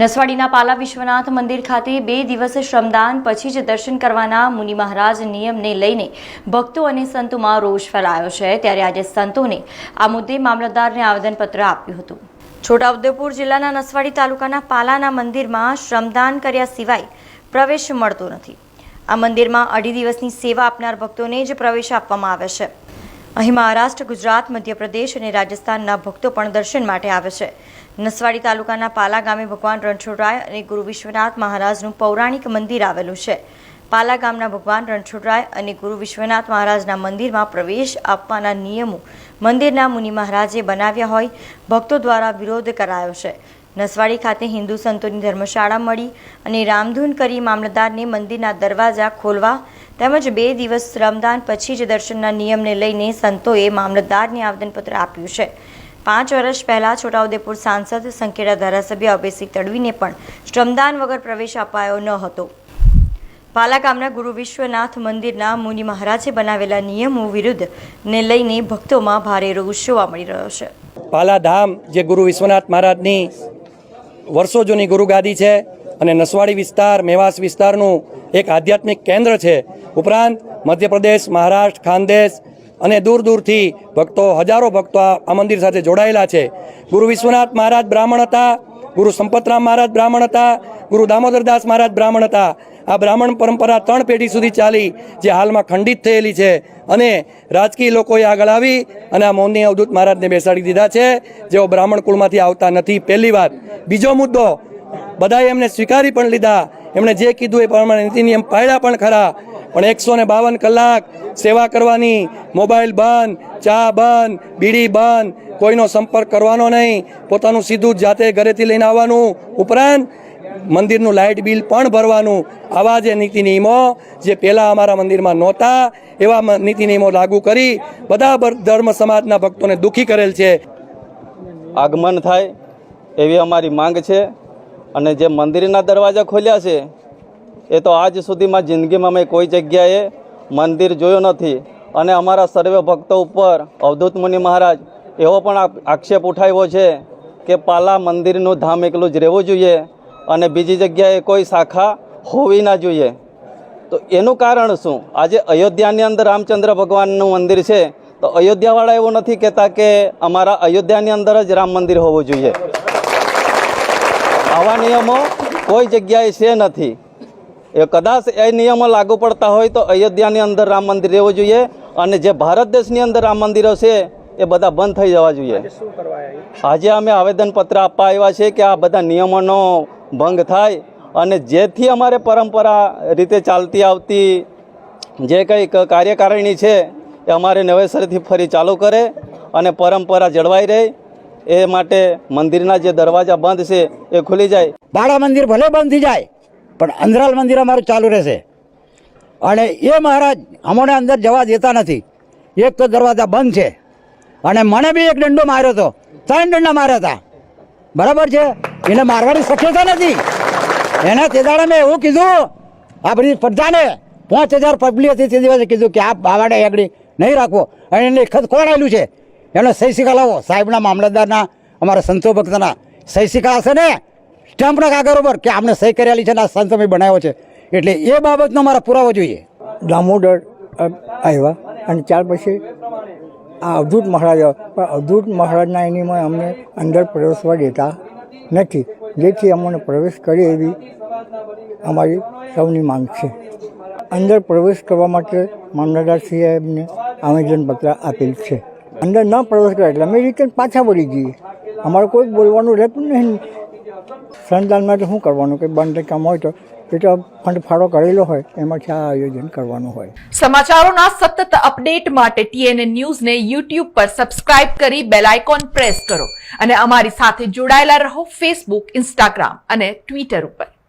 નસવાડીના પાલા વિશ્વનાથ મંદિર ખાતે બે દિવસ શ્રમદાન પછી જ દર્શન કરવાના મુનિ મહારાજ નિયમને લઈને ભક્તો અને સંતોમાં રોષ ફેલાયો છે. ત્યારે આજે સંતોને આ મુદ્દે મામલતદારને આવેદનપત્ર આપ્યું હતું. છોટાઉદેપુર જિલ્લાના નસવાડી તાલુકાના પાલાના મંદિરમાં શ્રમદાન કર્યા સિવાય પ્રવેશ મળતો નથી. આ મંદિરમાં અઢી દિવસની સેવા આપનાર ભક્તોને જ પ્રવેશ આપવામાં આવે છે. અહીં મહારાષ્ટ્ર, ગુજરાત, મધ્યપ્રદેશ અને રાજસ્થાનના ભક્તો પણ દર્શન માટે આવે છે. નસવાડી તાલુકાના પાલા ગામે ભગવાન રણછોડરાય અને ગુરુ વિશ્વનાથ મહારાજનું પૌરાણિક મંદિર આવેલું છે. પાલા ગામના ભગવાન રણછોડરાય અને ગુરુ વિશ્વનાથ મહારાજના મંદિરમાં પ્રવેશ આપવાના નિયમો મંદિરના મુનિ મહારાજે બનાવ્યા હોય, ભક્તો દ્વારા વિરોધ કરાયો છે. નસવાડી ખાતે હિન્દુ સંતોની ધર્મશાળા મળી અને રામધૂન કરી મામલતદારને મંદિરના દરવાજા ખોલવા તેમજ બે દિવસ શ્રમદાન પછી જ દર્શનના નિયમને લઈને સંતોએ મામલતદારને આવેદનપત્ર આપ્યું છે. પાંચ વર્ષ પહેલાં છોટાઉદેપુર સાંસદ સંખેડા ધારાસભ્ય અભયસિંહ તડવીને પણ શ્રમદાન વગર પ્રવેશ અપાયો ન હતો. પાલા ગામના ગુરુ વિશ્વનાથ મંદિરના મુનિ મહારાજે બનાવેલા નિયમો વિરુદ્ધ ને લઈને ભક્તોમાં ભારે રોષ જોવા મળી રહ્યો છે. પાલા ધામ જે ગુરુ વિશ્વનાથ મહારાજની વર્ષો જૂની ગુરુગાદી છે અને નસવાડી વિસ્તાર, મેવાસ વિસ્તારનું એક આધ્યાત્મિક કેન્દ્ર છે. ઉપરાંત મધ્યપ્રદેશ, મહારાષ્ટ્ર, ખાનદેશ અને દૂર દૂરથી ભક્તો, હજારો ભક્તો આ મંદિર સાથે જોડાયેલા છે. ગુરુ વિશ્વનાથ મહારાજ બ્રાહ્મણ હતા. ગુરુ સંપતરામ મહારાજ બ્રાહ્મણ હતા, ગુરુ દામોદરદાસ મહારાજ બ્રાહ્મણ હતા. આ બ્રાહ્મણ પરંપરા ત્રણ પેઢી સુધી ચાલી, જે હાલમાં ખંડિત થયેલી છે અને રાજકીય લોકોએ આગળ આવી અને આ મૌની અવધૂત મહારાજને બેસાડી દીધા છે. જેઓ બ્રાહ્મણ કુળમાંથી આવતા નથી. પહેલી વાત, બીજો મુદ્દો, બધાએ એમને સ્વીકારી પણ લીધા. એમણે જે કીધું એ પ્રમાણે નીતિ નિયમ પાડ્યા પણ ખરા. પણ એકસો ને બાવન કલાક સેવા કરવાની. મોબાઈલ બંધ, ચા બંધ, બીડી બંધ. કોઈનો સંપર્ક કરવાનો નહીં. પોતાનું સીધું જાતે ઘરેથી લઈને આવવાનું. ઉપરાંત મંદિરનું લાઇટ બિલ પણ ભરવાનું. આવા જે નીતિ નિયમો જે પહેલાં અમારા મંદિરમાં નહોતા, એવા નીતિ નિયમો લાગુ કરી બધા ધર્મ સમાજના ભક્તોને દુઃખી કરેલ છે. આગમન થાય એવી અમારી માંગ છે અને જે મંદિરના દરવાજા ખોલ્યા છે એ તો આજ સુધીમાં જિંદગીમાં મેં કોઈ જગ્યાએ મંદિર જોયું નથી. અને અમારા સર્વે ભક્તો ઉપર અવધૂત મુનિ મહારાજ એવો પણ આક્ષેપ ઉઠાવ્યો છે કે પાલા મંદિરનું ધામ એકલું જ રહેવું જોઈએ અને બીજી જગ્યાએ કોઈ શાખા હોવી ના જોઈએ. તો એનું કારણ શું? આજે અયોધ્યાની અંદર રામચંદ્ર ભગવાનનું મંદિર છે, તો અયોધ્યાવાળા એવું નથી કહેતા કે અમારા અયોધ્યાની અંદર જ રામ મંદિર હોવું જોઈએ. આવા નિયમો કોઈ જગ્યાએ છે નથી. એ કદાચ એ નિયમો લાગુ પડતા હોય તો અયોધ્યાની અંદર રામ મંદિર રહેવું જોઈએ અને જે ભારત દેશની અંદર રામ મંદિરો છે એ બધા બંધ થઈ જવા જોઈએ. આજે અમે આવેદનપત્ર આપવા આવ્યા છે કે આ બધા નિયમોનો ભંગ થાય અને જેથી અમારે પરંપરા રીતે ચાલતી આવતી જે કંઈક કાર્યકારિણી છે એ અમારે નવેસરથી ફરી ચાલુ કરે અને પરંપરા જળવાઈ રહે. એ માટે મંદિરના જે દરવાજા બંધ છે એ ખુલી જાય. બાળા મંદિર ભલે બંધ થઈ જાય પણ અંદરાલ મંદિર અમારું ચાલુ રહેશે. અને એ મહારાજ અમોને અંદર જવા દેતા નથી. એક તો દરવાજા બંધ છે. અને મને બી એક દંડો માર્યો હતો. ત્રણ દંડા માર્યા હતા. બરાબર છે? એને મારવાની શક્યતા નથી. એને તે દાડે મેં એવું કીધું, આ બધી પ્રજાને પાંચ હજાર પબ્લિક હતી, તે દિવસે કીધું કે આ બાવાને આગળ નહીં રાખવો. અને એને ખત કોણ છે? એનો સહી સિક્કા લાવો. સાહેબના મામલતદારના, અમારા સંતો ભક્તના સહી સિક્કા હશે ને? સ્ટેમ્પના કાગળ ઉપર કે આપણે સહી કરેલી છે ને આ સંત અમે બનાવ્યો છે. એટલે એ બાબતનો મારા પુરાવો જોઈએ. દામોદર આવ્યા. અને ત્યાર પછી આ અવધૂત મહારાજ. પણ અવધૂત મહારાજના એનીમાં અમને અંદર પ્રવેશવા દેતા નથી. જેથી અમને પ્રવેશ કરે એવી અમારી સૌની માંગ છે. અંદર પ્રવેશ કરવા માટે મામલતદારશ્રીએ એમને આવેદનપત્ર આપેલ છે. અંદર ન પ્રવેશ કરે એટલે અમે રિટર્ન પાછા વળી જઈએ. અમારે કોઈ બોલવાનું રહેતું નહીં. સંતાન માટે શું કરવાનું? કે બંધ કામ હોય તો એ તો ફંડ ફાળો કરેલો હોય, એમાંથી આ આયોજન કરવાનું હોય. સમાચારોના સતત અપડેટ માટે ટીએનએ ન્યૂઝને યુટ્યુબ પર સબસ્ક્રાઇબ કરી બેલ આઇકોન પ્રેસ કરો અને અમારી સાથે જોડાયેલા રહો ફેસબુક ઇન્સ્ટાગ્રામ અને ટ્વિટર ઉપર.